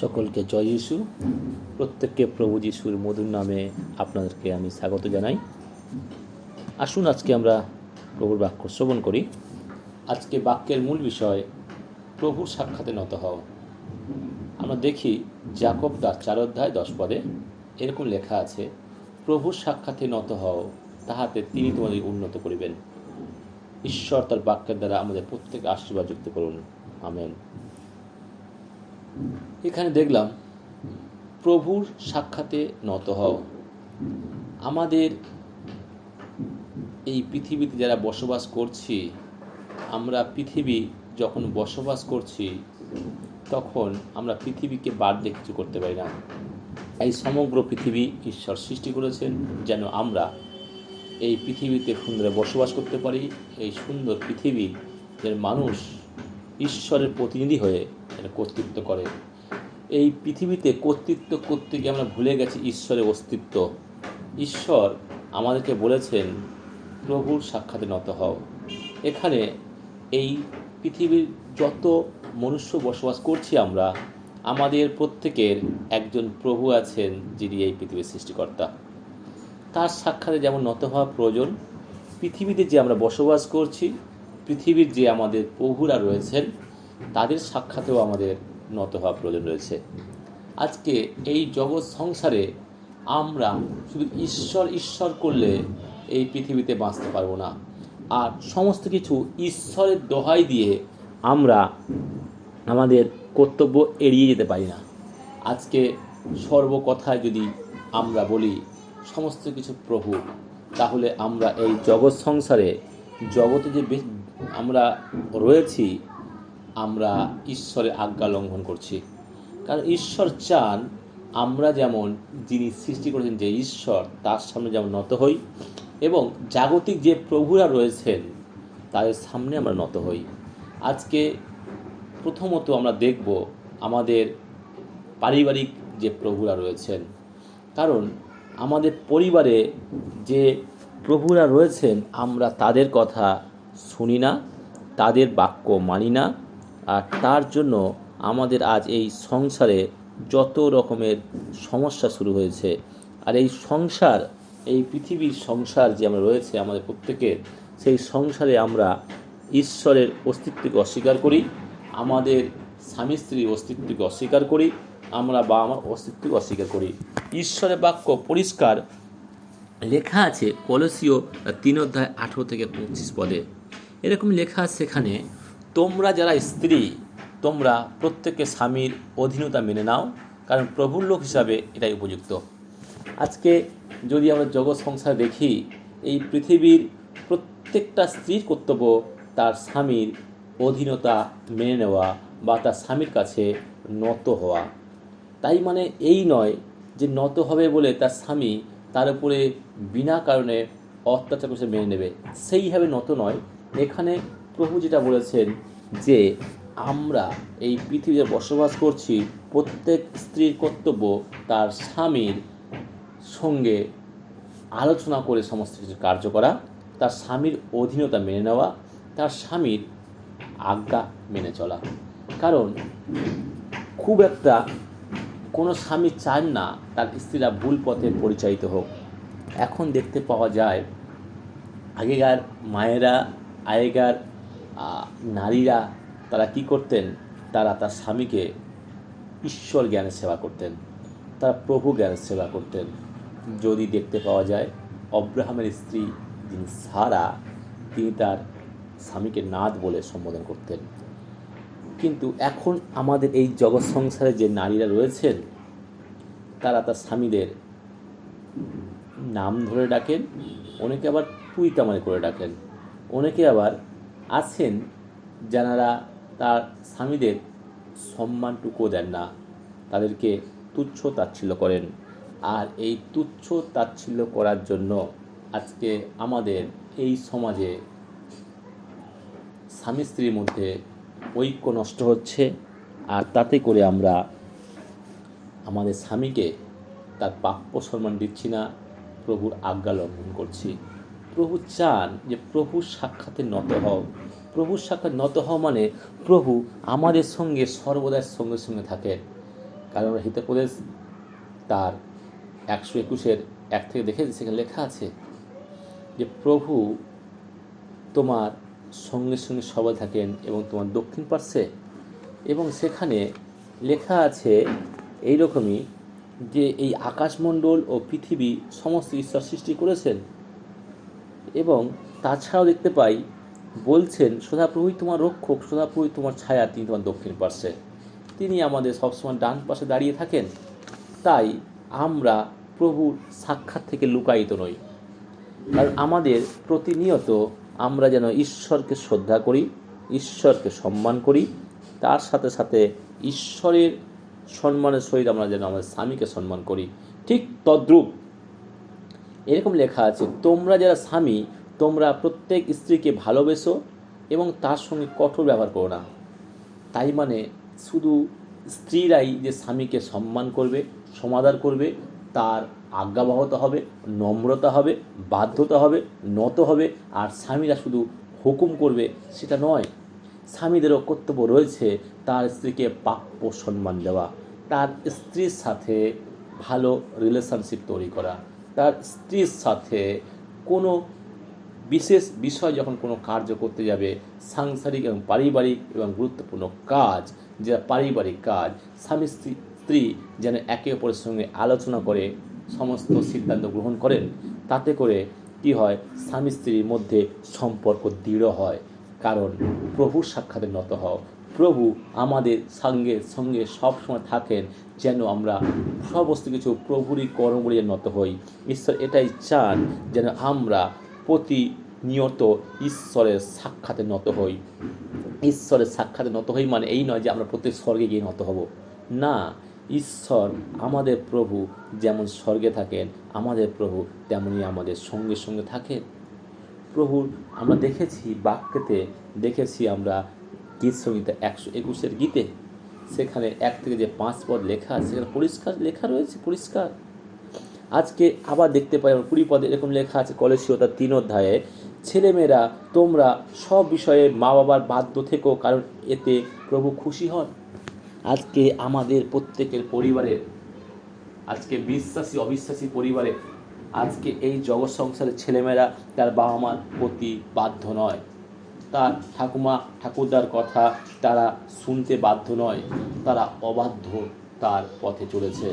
সকলকে জয় যিশু। প্রত্যেককে প্রভু যিশুর মধুর নামে আপনাদেরকে আমি স্বাগত জানাই। আসুন আজকে আমরা প্রভুর বাক্য শ্রবণ করি। আজকে বাক্যের মূল বিষয়, প্রভুর সাক্ষাতে নত হও। আমরা দেখি জাকব তার চার অধ্যায় দশ পদে এরকম লেখা আছে, প্রভুর সাক্ষাতে নত হও, তাহাতে তিনি তোমাদের উন্নত করিবেন। ঈশ্বর তার বাক্যের দ্বারা আমাদের প্রত্যেকে আশীর্বাদ যুক্ত করুন। আমেন। এখানে দেখলাম, প্রভুর সাক্ষাতে নত হও। আমাদের এই পৃথিবীতে যারা বসবাস করছি, আমরা পৃথিবী যখন বসবাস করছি, তখন আমরা পৃথিবীকে বাদ দিয়ে কিছু করতে পারি না। এই সমগ্র পৃথিবী ঈশ্বর সৃষ্টি করেছেন যেন আমরা এই পৃথিবীতে সুন্দরে বসবাস করতে পারি, এই সুন্দর পৃথিবী যেন মানুষ ঈশ্বরের প্রতিনিধি হয়ে যেন কর্তৃত্ব করে। এই পৃথিবীতে কর্তৃত্ব করতে গিয়ে আমরা ভুলে গেছি ঈশ্বরের অস্তিত্ব। ঈশ্বর আমাদেরকে বলেছেন, প্রভুর সাক্ষাতে নত হও। এখানে এই পৃথিবীর যত মনুষ্য বসবাস করছি আমরা, আমাদের প্রত্যেকের একজন প্রভু আছেন যিনি এই পৃথিবীর সৃষ্টিকর্তা। তার সাক্ষাতে যেমন নত হওয়া প্রয়োজন, পৃথিবীতে যে আমরা বসবাস করছি, পৃথিবীর যে আমাদের প্রভুরা রয়েছেন, তাদের সাক্ষাতেও আমাদের নত হওয়া প্রয়োজন রয়েছে। আজকে এই জগৎ সংসারে আমরা শুধু ঈশ্বর ঈশ্বর করলে এই পৃথিবীতে বাঁচতে পারব না। আর সমস্ত কিছু ঈশ্বরের দোহাই দিয়ে আমরা আমাদের কর্তব্য এড়িয়ে যেতে পারি না। আজকে সর্বকথায় যদি আমরা বলি, সমস্ত কিছু প্রভু, তাহলে আমরা এই জগৎ সংসারে জগতে যে আমরা রয়েছি আমরা ঈশ্বরের আজ্ঞা লঙ্ঘন করছি। কারণ ঈশ্বর চান আমরা যেমন যিনি সৃষ্টি করেছেন যে ঈশ্বর, তার সামনে যেমন নত হই এবং জাগতিক যে প্রভুরা রয়েছেন, তাদের সামনে আমরা নত হই। আজকে প্রথমত আমরা দেখব আমাদের পারিবারিক যে প্রভুরা রয়েছেন। কারণ আমাদের পরিবারে যে প্রভুরা রয়েছেন, আমরা তাদের কথা শুনি না, তাদের বাক্য মানি না আর তার জন্য আমাদের আজ এই সংসারে যত রকমের সমস্যা শুরু হয়েছে, আর এই সংসার, এই পৃথিবীর সংসার যে আমরা রয়েছে আমাদের প্রত্যেকের, সেই সংসারে আমরা ঈশ্বরের অস্তিত্বকে অস্বীকার করি, আমাদের স্বামী স্ত্রীর অস্তিত্বকে অস্বীকার করি, আমরা বা আমার অস্তিত্বকে অস্বীকার করি। ঈশ্বরের বাক্য পরিষ্কার লেখা আছে কলসীয় তিন অধ্যায় আঠেরো থেকে পঁচিশ পদে। এরকম লেখা সেখানে তোমরা যারা স্ত্রী, তোমরা প্রত্যেকে স্বামীর অধীনতা মেনে নাও, কারণ প্রভুর লোক হিসাবে এটাই উপযুক্ত। আজকে যদি আমরা জগৎ সংসার দেখি, এই পৃথিবীর প্রত্যেকটা স্ত্রীর কর্তব্য তার স্বামীর অধীনতা মেনে নেওয়া বা তার স্বামীর কাছে নত হওয়া। তাই মানে এই নয় যে নত হবে বলে তার স্বামী তার উপরে বিনা কারণে অত্যাচার করে মেনে নেবে। সেইভাবে নত নয়। এখানে প্রভু যেটা বলেছেন যে আমরা এই পৃথিবীতে বসবাস করছি, প্রত্যেক স্ত্রীর কর্তব্য তার স্বামীর সঙ্গে আলোচনা করে সমস্ত কিছু কার্য করা, তার স্বামীর অধীনতা মেনে নেওয়া, তার স্বামীর আজ্ঞা মেনে চলা। কারণ খুব একটা কোনো স্বামী চান না তার স্ত্রীরা ভুল পথে পরিচালিত হোক। এখন দেখতে পাওয়া যায় আগেকার মায়েরা, আগেকার নারীরা তারা কি করতেন? তারা তার স্বামীকে ঈশ্বর জ্ঞানের সেবা করতেন, তারা প্রভু জ্ঞানের সেবা করতেন। যদি দেখতে পাওয়া যায়, অব্রাহামের স্ত্রী যিনি সারা, তিনি তার স্বামীকে নাথ বলে সম্বোধন করতেন। কিন্তু এখন আমাদের এই জগৎ সংসারে যে নারীরা রয়েছেন, তারা তার স্বামীদের নাম ধরে ডাকেন, অনেকে আবার তুই তামারি করে ডাকেন, অনেকে আবার আছেন যারা তার স্বামীদের সম্মানটুকু দেন না, তাদেরকে তুচ্ছ তাচ্ছিল্য করেন। আর এই তুচ্ছ তাচ্ছিল্য করার জন্য আজকে আমাদের এই সমাজে স্বামী স্ত্রীর মধ্যে ঐক্য নষ্ট হচ্ছে, আর তাতে করে আমরা আমাদের স্বামীকে তার প্রাপ্য সম্মান দিচ্ছি না, প্রভুর আজ্ঞা লঙ্ঘন করছি। প্রভু চান যে প্রভুর সাক্ষাতে নত হও। প্রভুর সাক্ষাৎ নত হওয়া মানে প্রভু আমাদের সঙ্গে সর্বদার সঙ্গে সঙ্গে থাকেন। কারণ হিতপ্রদেশ তার একশো একুশের এক থেকে দেখে সেখানে লেখা আছে যে প্রভু তোমার সঙ্গে সঙ্গে সবাই থাকেন এবং তোমার দক্ষিণ পার্শ্বে। এবং সেখানে লেখা আছে এই রকমই যে এই আকাশমণ্ডল ও পৃথিবী সমস্ত ঈশ্বর সৃষ্টি করেছেন এবং তাছাড়াও দেখতে পাই, বলছেন সদাপ্রভুই তোমার রক্ষক সদাপ্রভুই তোমার ছায়া, তিনি তোমার দক্ষিণ পার্শ্বে। তিনি আমাদের সবসময় ডান পাশে দাঁড়িয়ে থাকেন। তাই আমরা প্রভুর সাক্ষাৎ থেকে লুকায়িত নই। কারণ আমাদের প্রতিনিয়ত আমরা যেন ঈশ্বরকে শ্রদ্ধা করি, ঈশ্বরকে সম্মান করি, তার সাথে সাথে ঈশ্বরের সম্মানের সহিত আমরা যেন আমাদের স্বামীকে সম্মান করি। ঠিক তদ্রূপ এরকম লেখা আছে, তোমরা যারা স্বামী, তোমরা প্রত্যেক স্ত্রীকে ভালোবেসো এবং তার সঙ্গে কঠোর ব্যবহার করো না। তাই মানে শুধু স্ত্রীরাই যে স্বামীকে সম্মান করবে, সমাদর করবে, তার আজ্ঞাবহ হবে, নম্রতা হবে, বাধ্যতা হবে, নত হবে, আর স্বামীরা শুধু হুকুম করবে সেটা নয়। স্বামীদেরও কর্তব্য রয়েছে তার স্ত্রীকে প্রাপ্য সম্মান দেওয়া, তার স্ত্রীর সাথে ভালো রিলেশনশিপ তৈরি করা। তার স্ত্রীর সাথে কোনো বিশেষ বিষয় যখন কোনো কার্য করতে যাবে, সাংসারিক এবং পারিবারিক এবং গুরুত্বপূর্ণ কাজ, যেটা পারিবারিক কাজ, স্বামী স্ত্রী স্ত্রী যেন একে অপরের সঙ্গে আলোচনা করে, সমস্ত সিদ্ধান্ত গ্রহণ করেন, তাতে করে কি হয়, স্বামী স্ত্রীর মধ্যে সম্পর্ক দৃঢ় হয়। কারণ প্রভুর সাক্ষাতে নত হও। প্রভু আমাদের সঙ্গে সঙ্গে সবসময় থাকেন যেন আমরা সমস্ত কিছু প্রভুরই কর্মগুলি নত হই। ঈশ্বর এটাই চান যেন আমরা প্রতিনিয়ত ঈশ্বরের সাক্ষাতে নত হই। ঈশ্বরের সাক্ষাতে নত হই মানে এই নয় যে আমরা প্রত্যেক স্বর্গে গিয়ে নত হব। না, ঈশ্বর আমাদের প্রভু যেমন স্বর্গে থাকেন, আমাদের প্রভু তেমনই আমাদের সঙ্গে সঙ্গে থাকেন। প্রভুর আমরা দেখেছি বাক্যেতে, দেখেছি আমরা গীত সংহিতা একশো একুশের গীতে সেখানে এক থেকে যে পাঁচ পদ লেখা আছে, সেখানে পরিষ্কার লেখা রয়েছে, পরিষ্কার। আজকে আবার দেখতে পাই আমরা কুড়ি পদে এরকম লেখা আছে কলেজীয় তিন অধ্যায়ে, ছেলেমেয়েরা, তোমরা সব বিষয়ে মা বাবার বাধ্য থেকো, কারণ এতে প্রভু খুশি হন। আজকে আমাদের প্রত্যেকের পরিবারের আজকে বিশ্বাসী, অবিশ্বাসী পরিবারে, আজকে এই জগৎ সংসারের ছেলেমেয়েরা তার বাবা মার প্রতি বাধ্য নয়। তার ঠাকুমা ঠাকুরদার কথা তারা শুনতে বাধ্য নয়, তারা অবাধ্য তার পথে চলেছে।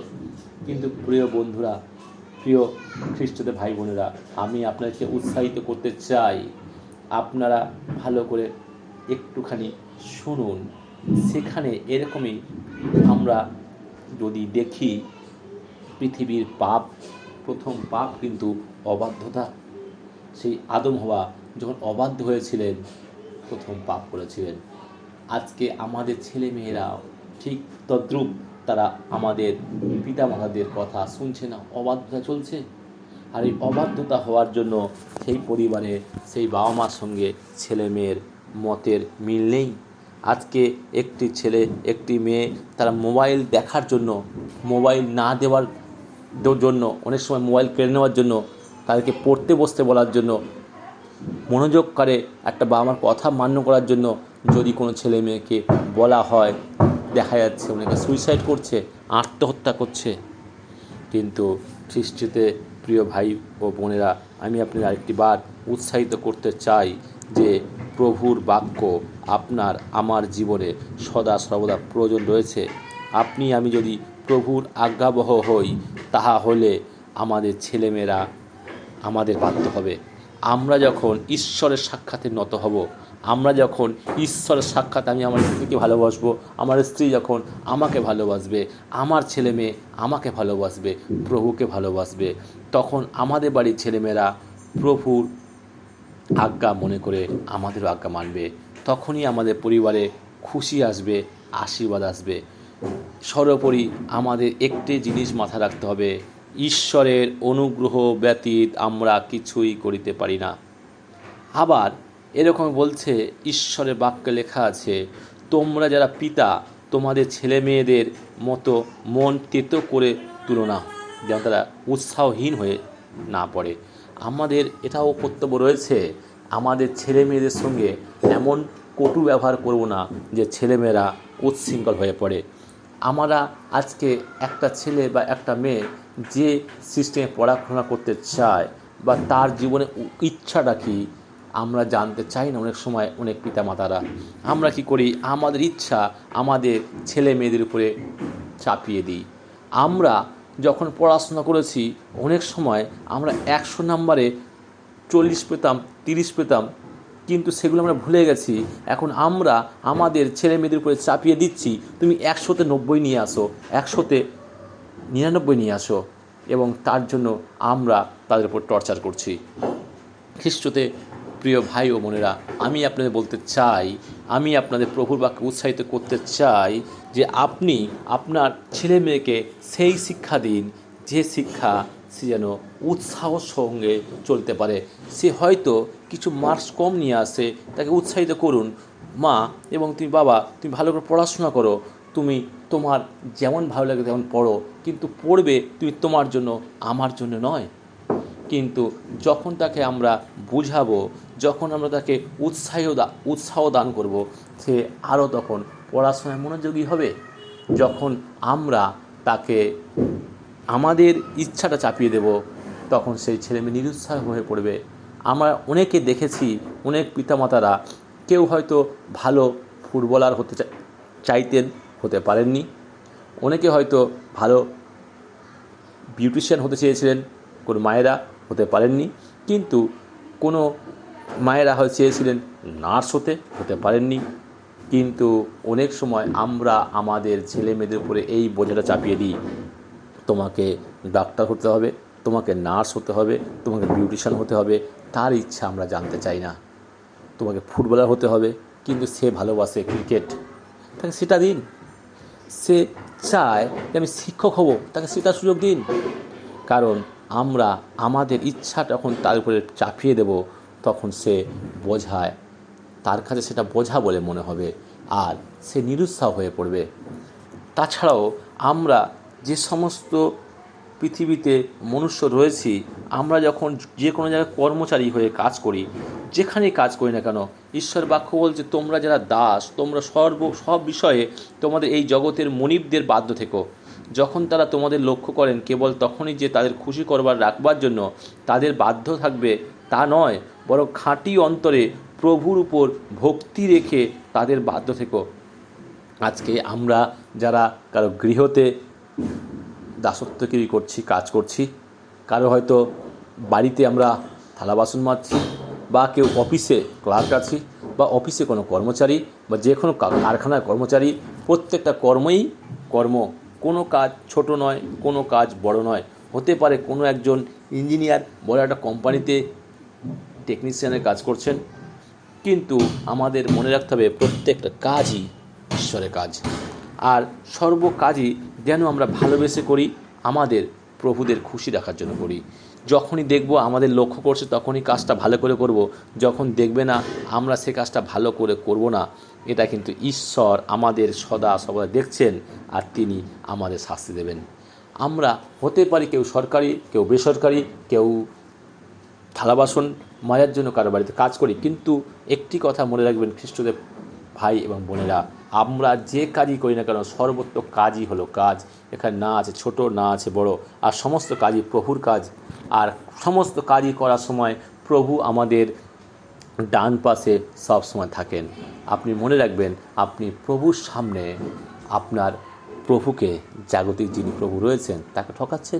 কিন্তু প্রিয় বন্ধুরা, প্রিয় খ্রিস্টদের ভাই বোনেরা আমি আপনাকে উৎসাহিত করতে চাই, আপনারা ভালো করে একটুখানি শুনুন। সেখানে এরকমই আমরা যদি দেখি, পৃথিবীর পাপ, প্রথম পাপ কিন্তু অবাধ্যতা। সেই আদম হওয়া যখন অবাধ্য হয়েছিলেন প্রথম পাপ করেছিলেন। আজকে আমাদের ছেলে মেয়েরা ঠিক তদ্রুপ তারা আমাদের পিতামাতাদের কথা শুনছে না, অবাধ্যতা চলছে। আর এই অবাধ্যতা হওয়ার জন্য সেই পরিবারে সেই বাবা মার সঙ্গে ছেলে মেয়ের মতের মিল নেই। আজকে একটি ছেলে, একটি মেয়ে তারা মোবাইল দেখার জন্য, মোবাইল না দেওয়ার জন্য, অনেক সময় মোবাইল কেড়ে নেওয়ার জন্য, তাদেরকে পড়তে বসতে বলার জন্য মনোযোগ করে একটা বাবা মার কথা মান্য করার জন্য যদি কোনো ছেলে মেয়েকে বলা হয়, দেখা যাচ্ছে অনেকে সুইসাইড করছে, আত্মহত্যা করছে। কিন্তু খ্রিস্টতে প্রিয় ভাই ও বোনেরা, আমি আপনার আরেকটি বার উৎসাহিত করতে চাই যে প্রভুর বাক্য আপনার, আমার জীবনে সদা সর্বদা প্রয়োজন রয়েছে। আপনি, আমি যদি প্রভুর আজ্ঞাবহ হই, তাহা হলে আমাদের ছেলেমেয়েরা আমাদের বাধ্য হবে। আমরা যখন ঈশ্বরের সাক্ষাতে নত হব, আমরা যখন ঈশ্বরের সাক্ষাৎ আমি আমার স্ত্রীকে ভালোবাসবো, আমার স্ত্রী যখন আমাকে ভালোবাসবে, আমার ছেলে মেয়ে আমাকে ভালোবাসবে, প্রভুকে ভালোবাসবে, তখন আমাদের বাড়ির ছেলেমেয়েরা প্রভুর আজ্ঞা মনে করে আমাদের আজ্ঞা মানবে। তখনই আমাদের পরিবারে খুশি আসবে, আশীর্বাদ আসবে। সর্বোপরি আমাদের একটি জিনিস মাথায় রাখতে হবে ঈশ্বরের অনুগ্রহ ব্যতীত আমরা কিছুই করিতে পারি না। আবার এরকম বলছে, ঈশ্বরের বাক্যে লেখা আছে, তোমরা যারা পিতা, তোমাদের ছেলে মেয়েদের মতো মন তেতো করে তুলো না, যেন তারা উৎসাহহীন হয়ে না পড়ে। আমাদের এটাও কর্তব্য রয়েছে, আমাদের ছেলে মেয়েদের সঙ্গে এমন কটু ব্যবহার করব না, যে ছেলেমেয়েরা উচ্ছৃঙ্খল হয়ে পড়ে। আমরা আজকে একটা ছেলে বা একটা মেয়ে যে সিস্টেমে পড়াশোনা করতে চায় বা তার জীবনে ইচ্ছাটা কি, আমরা জানতে চাই না। অনেক সময় অনেক পিতামাতারা, আমরা কি করি, আমাদের ইচ্ছা আমাদের ছেলে মেয়েদের উপরে চাপিয়ে দিই। আমরা যখন পড়াশোনা করেছি, অনেক সময় আমরা একশো নাম্বারে চল্লিশ পেতাম, তিরিশ পেতাম, কিন্তু সেগুলো আমরা ভুলে গেছি। এখন আমরা আমাদের ছেলে মেয়েদের উপরে চাপিয়ে দিচ্ছি। তুমি একশোতে নব্বই নিয়ে আসো, একশোতে নিরানব্বই নিয়ে আসো এবং তার জন্য আমরা তাদের উপর টর্চার করছি। খ্রিস্টতে প্রিয় ভাই ও বোনেরা, আমি আপনাদের বলতে চাই, আমি আপনাদের প্রভুর বাক্যে উৎসাহিত করতে চাই যে আপনি আপনার ছেলে মেয়েকে সেই শিক্ষা দিন, যে শিক্ষা সে যেন উৎসাহর সঙ্গে চলতে পারে। সে হয়তো কিছু মার্কস কম নিয়ে আসে, তাকে উৎসাহিত করুন। মা এবং তুমি বাবা, তুমি ভালো করে পড়াশোনা করো, তুমি তোমার যেমন ভালো লাগে তেমন পড়ো। কিন্তু পড়বে তুমি তোমার জন্য, আমার জন্য নয়। কিন্তু যখন তাকে আমরা বুঝাবো, যখন আমরা তাকে উৎসাহ উৎসাহ দান করব, সে আরও তখন পড়াশোনায় মনোযোগী হবে। যখন আমরা তাকে আমাদের ইচ্ছাটা চাপিয়ে দেব, তখন সেই ছেলে মেয়ে নিরুৎসাহ হয়ে পড়বে। আমরা অনেকে দেখেছি, অনেক পিতামাতারা কেউ হয়তো ভালো ফুটবলার হতে চাইতেন হতে পারেননি। অনেকে হয়তো ভালো বিউটিশিয়ান হতে চেয়েছিলেন, কোনো মায়েরা হতে পারেননি, কিন্তু কোনো মায়েরা হয়তো চেয়েছিলেন নার্স হতে হতে পারেননি। কিন্তু অনেক সময় আমরা আমাদের ছেলে মেয়েদের উপরে এই বোঝাটা চাপিয়ে দিই, তোমাকে ডাক্তার হতে হবে, তোমাকে নার্স হতে হবে, তোমাকে বিউটিশিয়ান হতে হবে, তার ইচ্ছা আমরা জানতে চাই না। তোমাকে ফুটবলার হতে হবে, কিন্তু সে ভালোবাসে ক্রিকেট। তাকে সেটা দিন। সে চায় যে আমি শিক্ষক হব, তাকে সেটা সুযোগ দিন। কারণ আমরা আমাদের ইচ্ছা যখন তার উপরে চাপিয়ে দেব, তখন সে বোঝায়, তার কাছে সেটা বোঝা বলে মনে হবে, আর সে নিরুৎসাহ হয়ে পড়বে। তাছাড়াও আমরা যে সমস্ত পৃথিবীতে মনুষ্য রয়েছি আমরা যখন যে কোনো জায়গায় কর্মচারী হয়ে কাজ করি, যেখানেই কাজ করি না কেন, ঈশ্বর বাক্য বলছে, তোমরা যারা দাস, তোমরা সর্ব, সব বিষয়ে তোমাদের এই জগতের মনিবদের বাধ্য থেকো। যখন তারা তোমাদের লক্ষ্য করেন, কেবল তখনই যে তাদের খুশি করবার, রাখবার জন্য তাদের বাধ্য থাকবে, তা নয়, বরং খাঁটি অন্তরে প্রভুর উপর ভক্তি রেখে তাদের বাধ্য থেকো। আজকে আমরা যারা কারও গৃহতে দাসত্বগিরি করছি, কাজ করছি কারও হয়তো বাড়িতে আমরা থালা বাসন মাজছি বা কেউ অফিসে ক্লার্ক আছি বা অফিসে কোনো কর্মচারী বা যে কোনো কারখানার কর্মচারী, প্রত্যেকটা কর্মই কর্ম। কোনো কাজ ছোট নয়, কোনো কাজ বড় নয়। হতে পারে কোনো একজন ইঞ্জিনিয়ার বড় একটা কোম্পানিতে টেকনিশিয়ানের কাজ করছেন। কিন্তু আমাদের মনে রাখতে হবে প্রত্যেকটা কাজই ঈশ্বরের কাজ। আর সর্ব কাজই যেন আমরা ভালোবেসে করি, আমাদের প্রভুদের খুশি রাখার জন্য করি। যখনই দেখব আমাদের লক্ষ্য করছে, তখনই কাজটা ভালো করে করব। যখন দেখবে না, আমরা সে কাজটা ভালো করে করব না, এটা কিন্তু ঈশ্বর আমাদের সদা সর্বদা দেখছেন আর তিনি আমাদের শাস্তি দেবেন। আমরা হতে পারি কেউ সরকারি, কেউ বেসরকারি, কেউ থালা বাসন মাজার জন্য কারও বাড়িতে কাজ করি, কিন্তু একটি কথা মনে রাখবেন খ্রিস্টদেব ভাই এবং বোনেরা আমরা যে কাজই করি না কেন, সর্বত্র কাজই হলো কাজ। এখানে না আছে ছোট, না আছে বড়। আর সমস্ত কাজই প্রভুর কাজ। আর সমস্ত কাজই করার সময় প্রভু আমাদের ডান পাশে সবসময় থাকেন। আপনি মনে রাখবেন, আপনি প্রভুর সামনে আপনার প্রভুকে জাগতিক যিনি প্রভু রয়েছেন, তাকে ঠকাচ্ছেন।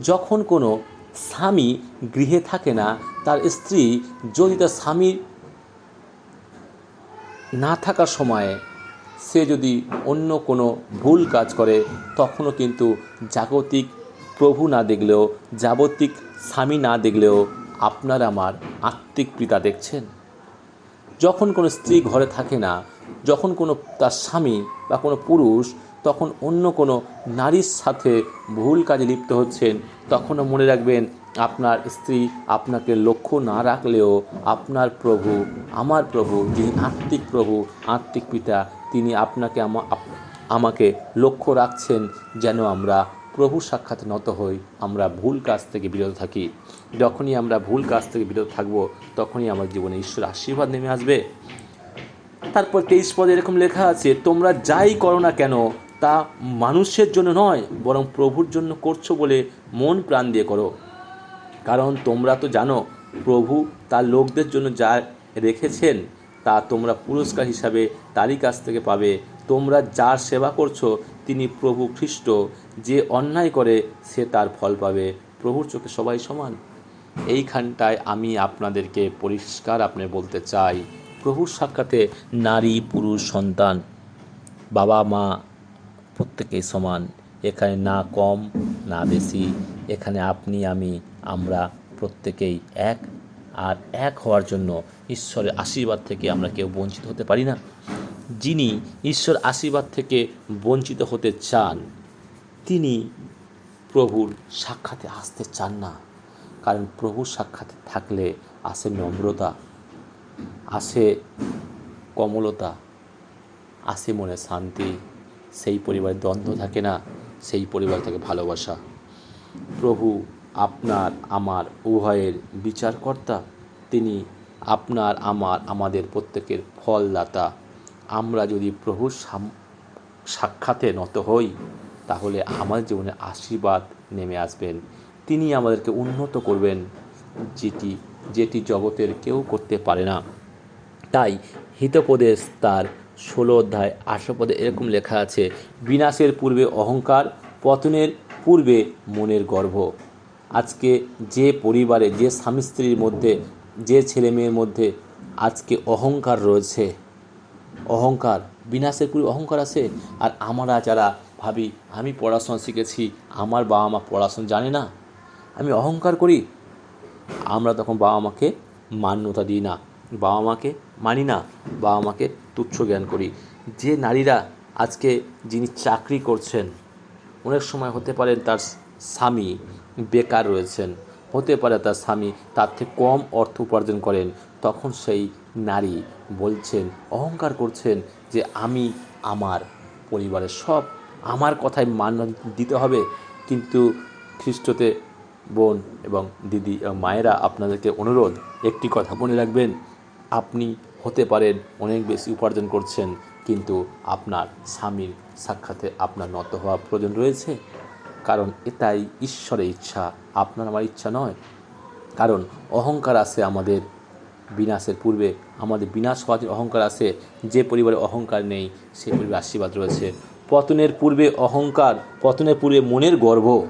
যখন কোনো স্বামী গৃহে থাকে না, তার স্ত্রী যদি তার স্বামী না থাকার সময়ে সে যদি অন্য কোনো ভুল কাজ করে, তখনও কিন্তু জাগতিক প্রভু না দেখলেও, যাবতিক স্বামী না দেখলেও আপনার আমার আত্মিক পিতা দেখছেন। যখন কোনো স্ত্রী ঘরে থাকে না, যখন কোনো তার স্বামী বা কোনো পুরুষ তখন অন্য কোনো নারীর সাথে ভুল কাজে লিপ্ত হচ্ছেন, তখনও মনে রাখবেন আপনার স্ত্রী আপনাকে লক্ষ্য না রাখলেও আপনার প্রভু, আমার প্রভু, যিনি আত্মিক প্রভু, আত্মিক পিতা, তিনি আপনাকে আমা- আমাকে লক্ষ্য রাখছেন যেন আমরা প্রভু সাক্ষাৎ নত হই, আমরা ভুল কাজ থেকে বিরত থাকি। যখনই আমরা ভুল কাজ থেকে বিরত থাকব, তখনই আমার জীবনে ঈশ্বর আশীর্বাদ নেমে আসবে। তারপর তেইশ পদে এরকম লেখা আছে, তোমরা যাই করো না কেন, তা মানুষের জন্য নয়, বরং প্রভুর জন্য করছ বলে মন প্রাণ দিয়ে করো। কারণ তোমরা তো জানো, প্রভু তার লোকদের জন্য যা রেখেছেন, তা তোমরা পুরস্কার হিসাবে তারই কাছ থেকে পাবে। তোমরা যার সেবা করছ, তিনি প্রভু খ্রিস্ট। যে অন্যায় করে, সে তার ফল পাবে। প্রভুর চোখে সবাই সমান। এইখানটায় আমি আপনাদেরকে পরিষ্কার আপনি বলতে চাই। প্রভুর সাক্ষাতে নারী, পুরুষ, সন্তান, বাবা, মা প্রত্যেকেই সমান। এখানে না কম, না বেশি। এখানে আপনি, আমি আমরা প্রত্যেকেই এক, আর এক হওয়ার জন্য ঈশ্বরের আশীর্বাদ থেকে আমরা কেউ বঞ্চিত হতে পারি না। যিনি ঈশ্বর আশীর্বাদ থেকে বঞ্চিত হতে চান, তিনি প্রভুর সাক্ষাতে আসতে চান না। কারণ প্রভুর সাক্ষাতে থাকলে আসে নম্রতা, আসে কমলতা, আসে মনে শান্তি। সেই পরিবারে দ্বন্দ্ব থাকে না, সেই পরিবার থেকে ভালোবাসা। প্রভু আপনার, আমার, উভয়ের বিচারকর্তা। তিনি আপনার, আমার, আমাদের প্রত্যেকের ফলদাতা। আমরা যদি প্রভুর সাক্ষাতে নত হই, তাহলে আমাদের জীবনে আশীর্বাদ নেমে আসবেন। তিনি আমাদেরকে উন্নত করবেন, যেটি যেটি জগতের কেউ করতে পারে না। তাই হিতোপদেশ তার ষোলো অধ্যায় আঠারো পদে এরকম লেখা আছে, বিনাশের পূর্বে অহংকার, পতনের পূর্বে মনের গর্ব। আজকে যে পরিবারে, যে স্বামী স্ত্রীর মধ্যে, যে ছেলে মেয়ের মধ্যে আজকে অহংকার রয়েছে। অহংকার, বিনাশের পূর্বে অহংকার আছে? আর আমরা যারা ভাবি, আমি পড়াশোনা শিখেছি, আমার বাবা মা পড়াশোনা জানে না, আমি অহংকার করি? আমরা তখন বাবা মাকে মান্যতা দিই না, বাবা মাকে মানি না, বাবা মাকে তুচ্ছ জ্ঞান করি। যে নারীরা আজকে যিনি চাকরি করছেন, অনেক সময় হতে পারেন তার স্বামী বেকার রয়েছেন। হতে পারে তার স্বামী তার থেকে কম অর্থ উপার্জন করেন। তখন সেই নারী বলছেন, অহংকার করছেন যে আমি আমার পরিবারের সব আমার কথায় মান্য দিতে হবে। কিন্তু খ্রিস্টতে বোন এবং দিদি মায়েরা আপনাদেরকে অনুরোধ, একটি কথা মনে রাখবেন, আপনি হতে পারেন অনেক বেশি উপার্জন করছেন, কিন্তু আপনার স্বামীর সাক্ষাতে আপনার নত হওয়া প্রয়োজন রয়েছে। কারণ এটাই ঈশ্বরের ইচ্ছা, আপনার আমার ইচ্ছা নয়। কারণ অহংকার আসে আমাদের বিনাশের পূর্বে, আমাদের বিনাশ হওয়ার অহংকার আসে যে পরিবারে অহংকার নেই, সে পরিবারে আশীর্বাদ রয়েছে। পতনের পূর্বে অহংকার, পতনের পূর্বে মনের গর্ব,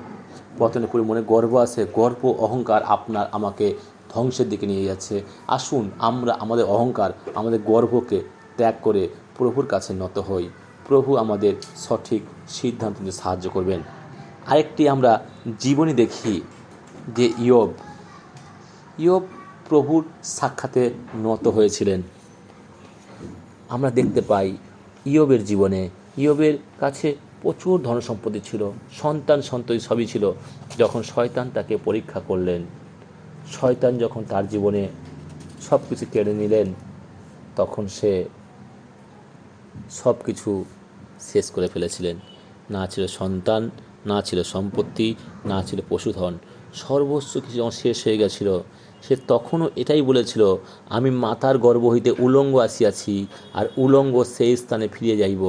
পতনের পূর্বে মনে গর্ব আসে গর্ব, অহংকার আপনার আমাকে ধ্বংসের দিকে নিয়ে যাচ্ছে। আসুন, আমরা আমাদের অহংকার, আমাদের গর্বকে ত্যাগ করে প্রভুর কাছে নত হই। প্রভু আমাদের সঠিক সিদ্ধান্ত নিতে সাহায্য করবেন। আরেকটি আমরা জীবনী দেখি যে ইয়ব। ইয়ব প্রভুর সাক্ষাতে নত হয়েছিলেন। আমরা দেখতে পাই ইয়বের জীবনে। ইয়বের কাছে প্রচুর ধন সম্পত্তি ছিল, সন্তান সন্ততি সবই ছিল। যখন শয়তান তাকে পরীক্ষা করলেন, শয়তান যখন তার জীবনে সব কিছু কেড়ে নিলেন, তখন সে সব কিছু শেষ করে ফেলেছিলেন। না ছিল সন্তান না ছিল সম্পত্তি, না ছিল পশুধন। সর্বস্ব কিছু যখন শেষ হয়ে গেছিল, সে তখনও এটাই বলেছিল, আমি মাতার গর্ভ হইতে উলঙ্গ আসিয়াছি আর উলঙ্গ সেই স্থানে ফিরিয়ে যাইব।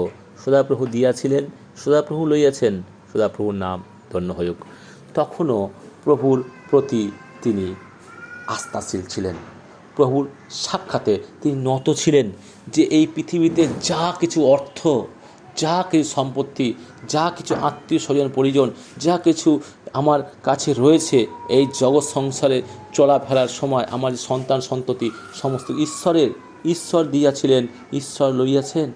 সদাপ্রভু দিয়াছিলেন, সদাপ্রভু লইয়াছেন, সদাপ্রভুর নাম ধন্য হইক তখনও প্রভুর প্রতি তিনি আস্থাশীল ছিলেন। প্রভুর সাক্ষাতে তিনি নত ছিলেন যে এই পৃথিবীতে যা কিছু অর্থ যা কিছু সম্পত্তি, যা কিছু আত্মীয় স্বজন, পরিজন, যা কিছু আমার কাছে রয়েছে, এই জগৎ সংসারে চলাফেরার সময় আমার সন্তান, সন্ততি, সমস্ত ঈশ্বরের, ঈশ্বর দিয়াছিলেন, ঈশ্বর লইয়াছেন।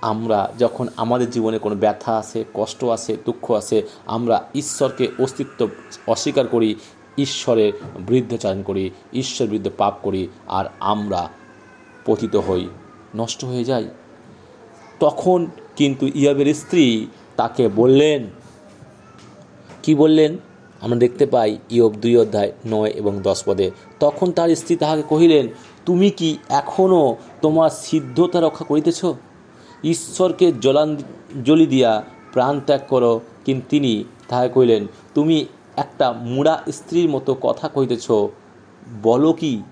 আমরা যখন আমাদের জীবনে কোনো ব্যথা আসে, কষ্ট আসে, দুঃখ আসে, আমরা ঈশ্বরকে অস্তিত্ব অস্বীকার করি, ঈশ্বরের বৃদ্ধচারণ করি ঈশ্বর বিরুদ্ধে পাপ করি, আর আমরা পতিত হই, নষ্ট হয়ে যাই। তখন কিন্তু ইয়াবের স্ত্রী তাকে বললেন, কি বললেন? আমরা দেখতে পাই ইয়ব দুই অধ্যায় নয় এবং দশ পদে। তখন তার স্ত্রী তাহাকে কহিলেন, তুমি কি এখনও তোমার সিদ্ধতা রক্ষা করিতেছ? ঈশ্বরকে জলাঞ্জলি দিয়া প্রাণ ত্যাগ করো। কিন্তু তিনি তাহাকে কহিলেন, তুমি একটা মুড়া স্ত্রীর মতো কথা কহিতেছ। বলো কি,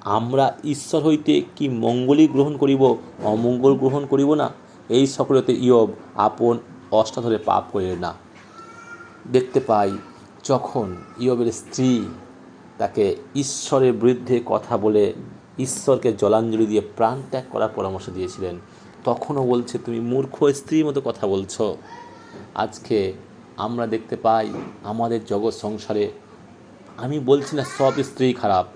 আমরা ঈশ্বর হইতে কি মঙ্গলই গ্রহণ করিব, অমঙ্গল গ্রহণ করিব না? এই সকলতে ইয়ব আপন অষ্টাধরে পাপ করিলেন না। দেখতে পাই যখন ইয়বের স্ত্রী তাকে ঈশ্বরের বিরুদ্ধে কথা বলে ঈশ্বরকে জলাঞ্জলি দিয়ে প্রাণ ত্যাগ করার পরামর্শ দিয়েছিলেন, তখনও বলছে, তুমি মূর্খ স্ত্রীর মতো কথা বলছো। আজকে আমরা দেখতে পাই আমাদের জগৎ সংসারে আমি বলছি না সব স্ত্রী খারাপ।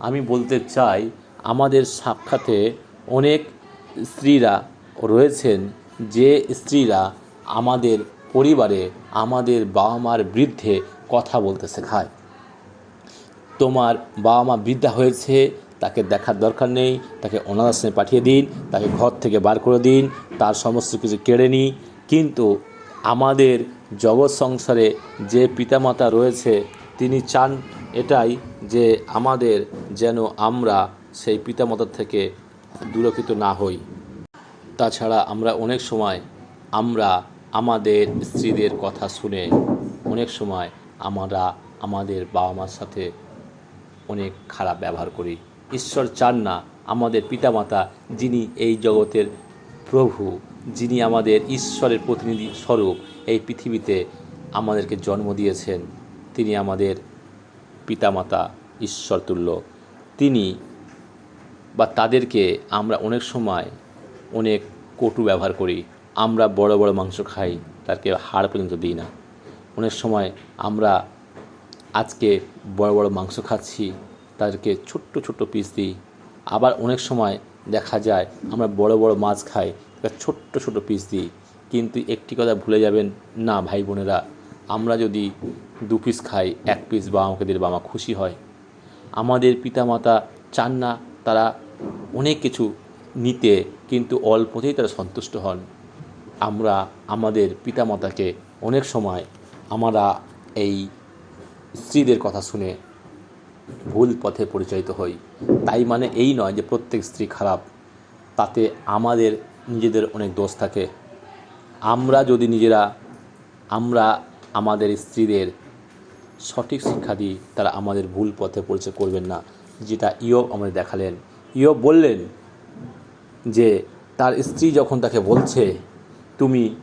আমি বলতে চাই, আমাদের সাক্ষাতে অনেক স্ত্রীরা রয়েছেন যে স্ত্রীরা আমাদের পরিবারে আমাদের বাবা মার বিরুদ্ধে কথা বলতে শেখায়। তোমার বাবা মা বৃদ্ধা হয়েছে, তাকে দেখার দরকার নেই, তাকে অনাথ আশ্রমে পাঠিয়ে দিন, তাকে ঘর থেকে বার করে দিন, তার সমস্ত কিছু কেড়ে নিই কিন্তু আমাদের জগৎ সংসারে যে পিতামাতা রয়েছে, তিনি চান এটাই যে আমাদের যেন আমরা সেই পিতামাতার থেকে দূরকৃত না হই। তাছাড়া আমরা অনেক সময় আমরা আমাদের স্ত্রীদের কথা শুনে অনেক সময় আমরা আমাদের বাবা মার সাথে অনেক খারাপ ব্যবহার করি। ঈশ্বর চান না আমাদের পিতামাতা যিনি এই জগতের প্রভু, যিনি আমাদের ঈশ্বরের প্রতিনিধি স্বরূপ, এই পৃথিবীতে আমাদেরকে জন্ম দিয়েছেন, তিনি আমাদের পিতামাতা ঈশ্বরতুল্য তিনি বা তাদেরকে আমরা অনেক সময় অনেক কটু ব্যবহার করি, আমরা বড় বড় মাংস খাই তাকে হাড় পর্যন্ত দিই না। অনেক সময় আমরা আজকে বড় বড় মাংস খাচ্ছি তাদেরকে ছোট্ট ছোট্ট পিস দিই। আবার অনেক সময় দেখা যায়, আমরা বড় বড় মাছ খাই, তাকে ছোট্ট ছোট পিস দিই। কিন্তু একটি কথা ভুলে যাবেন, না ভাই বোনেরা, আমরা যদি দু পিস খাই, এক পিস বাবা মাকে দিলে বাবা খুশি হয়। আমাদের পিতামাতা চান না, তারা অনেক কিছু নিতে কিন্তু অল্পতেই তারা সন্তুষ্ট হন। আমরা আমাদের পিতামাতাকে অনেক সময় আমরা এই স্ত্রীদের কথা শুনে ভুল পথে পরিচালিত হই। তাই মানে এই নয় যে প্রত্যেক স্ত্রী খারাপ, তাতে আমাদের নিজেদের অনেক দোষ থাকে। আমরা যদি নিজেরা, আমরা আমাদের স্ত্রীদের সঠিক শিক্ষা দিই, তারা আমাদের ভুল পথে পরিচয় করবেন না, যেটা ইয়ব আমাদের দেখালেন। ইয়ব বললেন যে তার স্ত্রী যখন তাকে বলছে, তুমি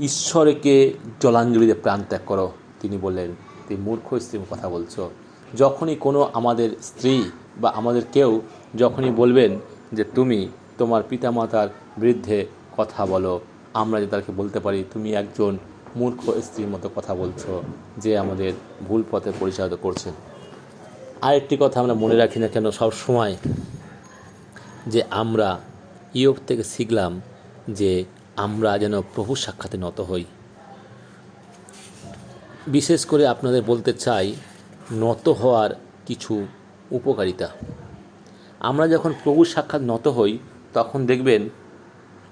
ঈশ্বরকে জলাঞ্জলিতে প্রাণ ত্যাগ করো তিনি বললেন, তুমি মূর্খ স্ত্রীর কথা বলছো। যখনই কোনো আমাদের স্ত্রী বা আমাদের কেউ যখনই বলবেন যে, তুমি তোমার পিতামাতার বিরুদ্ধে কথা বলো, আমরা যে তাকে বলতে পারি, তুমি একজন মূর্খ স্ত্রীর মতো কথা বলছো যে আমাদের ভুল পথে পরিচালিত করছে। আরেকটি কথা আমরা মনে রাখি না কেন সব সময় যে আমরা ইয়োগ থেকে শিখলাম যে আমরা যেন প্রভু সাক্ষাতে নত হই। বিশেষ করে আপনাদের বলতে চাই, নত হওয়ার কিছু উপকারিতা। আমরা যখন প্রভু সাক্ষাৎ নত হই, তখন দেখবেন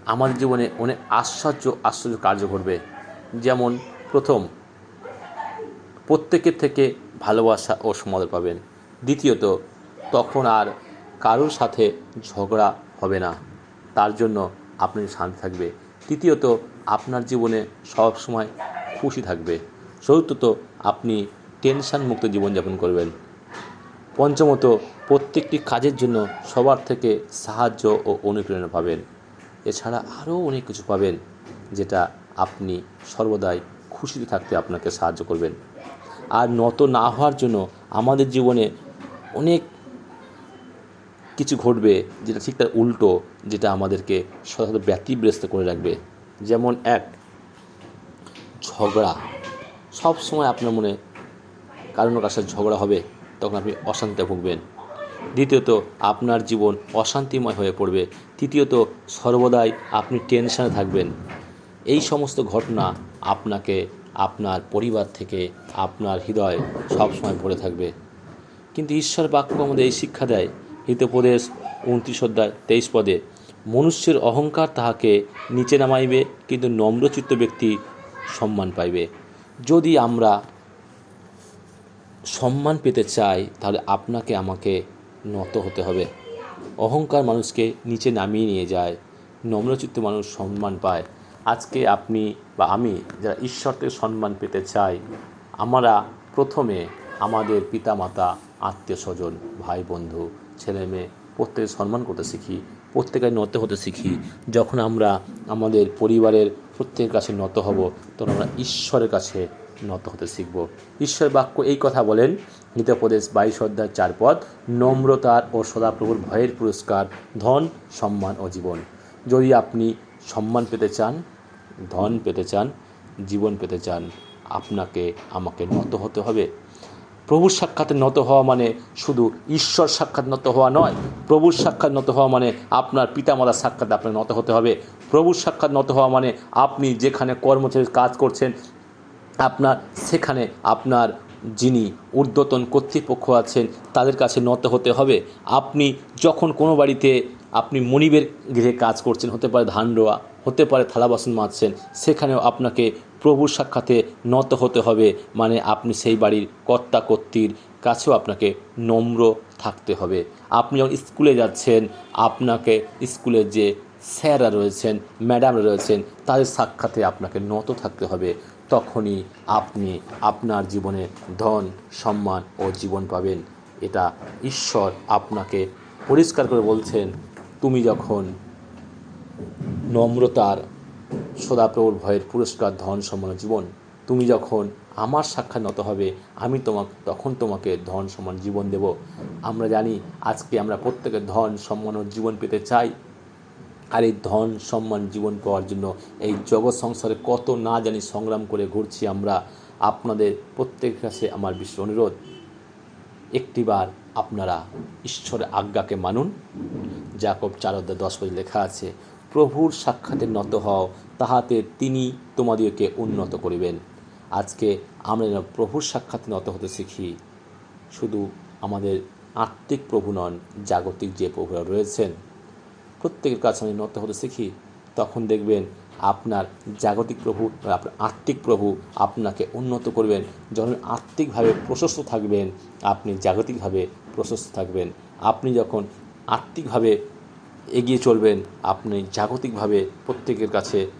আমাদের জীবনে অনেক আশ্চর্য আশ্চর্য কার্য ঘটবে। যেমন প্রথম, প্রত্যেকের থেকে ভালোবাসা ও সমাদর পাবেন। দ্বিতীয়ত, তখন আর কারোর সাথে ঝগড়া হবে না। তার জন্য আপনি শান্তি থাকবে। তৃতীয়ত, আপনার জীবনে সব সময় খুশি থাকবে। চতুর্থত, আপনি টেনশন মুক্ত জীবনযাপন করবেন। পঞ্চমত, প্রত্যেকটি কাজের জন্য সবার থেকে সাহায্য ও অনুপ্রেরণা পাবেন। এছাড়া আরও অনেক কিছু পাবেন, যেটা আপনি সর্বদাই খুশিতে থাকতে আপনাকে সাহায্য করবেন। আর নত না হওয়ার জন্য আমাদের জীবনে অনেক কিছু ঘটবে যেটা ঠিক তার উল্টো, যেটা আমাদেরকে সতত ব্যতিব্যস্ত করে রাখবে। যেমন এক, ঝগড়া। সব সময় আপনার মনে কারণ কার সাথে ঝগড়া হবে, তখন আপনি অশান্তিতে ভুগবেন। দ্বিতীয়ত, আপনার জীবন অশান্তিময় হয়ে পড়বে। তৃতীয়ত, সর্বদাই আপনি টেনশনে থাকবেন। এই সমস্ত ঘটনা আপনাকে, আপনার পরিবার থেকে, আপনার হৃদয় সবসময় ভরে থাকবে। কিন্তু ঈশ্বর বাক্য আমাদের এই শিক্ষা দেয় হিতোপদেশ উনত্রিশ অধ্যায় তেইশ পদে, মনুষ্যের অহংকার তাহাকে নিচে নামাইবে, কিন্তু নম্রচিত্ত ব্যক্তি সম্মান পাইবে। যদি আমরা সম্মান পেতে চাই, তাহলে আপনাকে আমাকে নত হতে হবে। অহংকার মানুষকে নিচে নামিয়ে নিয়ে যায়, নম্রচিত্ত মানুষ সম্মান পায়। আজকে আপনি বা আমি যারা ঈশ্বর থেকে সম্মান পেতে চাই, আমরা প্রথমে আমাদের পিতামাতা, আত্মীয় স্বজন, ভাই বন্ধু ছেলে মেয়ে, প্রত্যেকে সম্মান করতে শিখি প্রত্যেকে নত হতে শিখি। যখন আমরা আমাদের পরিবারের প্রত্যেকের কাছে নত হব, তখন আমরা ঈশ্বরের কাছে নত হতে শিখব। ঈশ্বর বাক্য এই কথা বলেন হিতোপদেশ বাইশ অধ্যায় চার পদ, নম্রতার ও সদাপ্রভুর ভয়ের পুরস্কার, ধন, সম্মান ও জীবন। যদি আপনি সম্মান পেতে চান, ধন পেতে চান, জীবন পেতে চান, আপনাকে, আমাকে নত হতে হবে। প্রভুর সাক্ষাতে নত হওয়া মানে শুধু ঈশ্বর সাক্ষাৎ নত হওয়া নয়, প্রভুর সাক্ষাৎ নত হওয়া মানে আপনার পিতামাতার সাক্ষাৎ আপনার নত হতে হবে। প্রভুর সাক্ষাৎ নত হওয়া মানে আপনি যেখানে কর্মচারী কাজ করছেন, আপনার সেখানে আপনার যিনি ঊর্ধ্বতন কর্তৃপক্ষ আছেন, তাদের কাছে নত হতে হবে। আপনি যখন কোনো বাড়িতে আপনি মনিবের গৃহে কাজ করছেন, হতে পারে ধান রোয়া হতে পারে থালা বাসন মাজছেন, সেখানেও আপনাকে প্রভুর সাক্ষাতে নত হতে হবে মানে আপনি সেই বাড়ির কর্তা কর্ত্রীর কাছেও আপনাকে নম্র থাকতে হবে। আপনি যখন স্কুলে যাচ্ছেন, আপনাকে স্কুলের যে স্যাররা রয়েছেন, ম্যাডামরা রয়েছেন, তাদের সাক্ষাতে আপনাকে নত থাকতে হবে। তখনই আপনি আপনার জীবনে ধন, সম্মান ও জীবন পাবেন। এটা ঈশ্বর আপনাকে পরিষ্কার করে বলছেন, তুমি যখন নম্রতার সদাপ্রভুর ভয়ের পুরস্কার, ধন, সম্মান, জীবন। তুমি যখন আমার সাক্ষাৎ নত হবে, আমি তোমাকে, তখন তোমাকে ধন, সম্মান, জীবন দেব। আমরা জানি আজকে আমরা প্রত্যেকে ধন, সম্মান ও জীবন পেতে চাই। আর এই ধন, সম্মান, জীবন পাওয়ার জন্য এই জগৎ সংসারে কত না জানি সংগ্রাম করে ঘুরছি আমরা। আপনাদের প্রত্যেকের কাছে আমার বিশ্ব অনুরোধ একটিবার আপনারা ঈশ্বরের আজ্ঞাকে মানুন। জাকব চার অধ্যায় দশ পদে লেখা আছে প্রভুর সাক্ষাতে নত হও, তাহাতে তিনি তোমাদিওকে উন্নত করিবেন। আজকে আমরা যেন প্রভুর সাক্ষাতে নত হতে শিখি। শুধু আমাদের আত্মিক প্রভু নন, জাগতিক যে প্রভুরা রয়েছেন, প্রত্যেকের কাছে আমি নত হতে শিখি, তখন দেখবেন আপনার জাগতিক প্রভু, আপনার আত্মিক প্রভু আপনাকে উন্নত করবেন। যখন আত্মিকভাবে প্রশস্ত থাকবেন, আপনি জাগতিকভাবে প্রশস্ত থাকবেন। আপনি যখন আত্মিকভাবে এগিয়ে চলবেন, আপনি জাগতিকভাবে প্রত্যেকের কাছে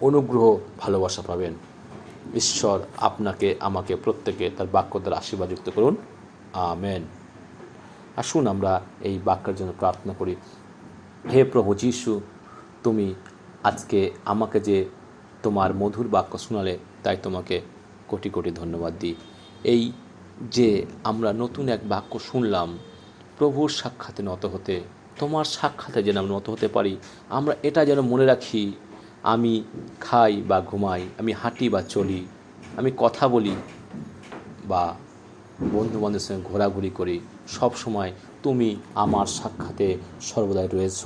অনুগ্রহ, ভালোবাসা পাবেন। ঈশ্বর আপনাকে, আমাকে, প্রত্যেকে তার বাক্য দ্বারা আশীর্বাদযুক্ত করুন। আমেন। আসুন আমরা এই বাক্যের জন্য প্রার্থনা করি। হে প্রভু যিশু, তুমি আজকে আমাকে যে তোমার মধুর বাক্য শোনালে, তাই তোমাকে কোটি কোটি ধন্যবাদ দিই। এই যে আমরা নতুন এক বাক্য শুনলাম, প্রভুর সাক্ষাতে নত হতে তোমার সাক্ষাতে যেন আমরা নত হতে পারি। আমরা এটা যেন মনে রাখি, আমি খাই বা ঘুমাই, আমি হাঁটি বা চলি, আমি কথা বলি বা বন্ধু বান্ধবের সঙ্গে ঘোরাঘুরি করি, সব সময় তুমি আমার সাক্ষাতে সর্বদাই রয়েছ।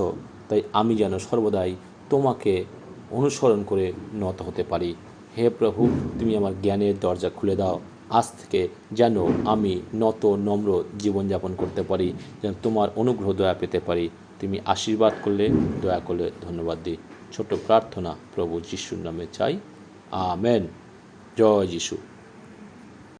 তাই আমি যেন সর্বদাই তোমাকে অনুসরণ করে নত হতে পারি। হে প্রভু, তুমি আমার জ্ঞানের দরজা খুলে দাও। আজ থেকে যেন আমি নত, নম্র জীবনযাপন করতে পারি, যেন তোমার অনুগ্রহ, দয়া পেতে পারি। তুমি আশীর্বাদ করলে, দয়া করলে ধন্যবাদ দিই। ছোট প্রার্থনা প্রভু যিশুর নামে চাই। আমেন। জয় যিশু।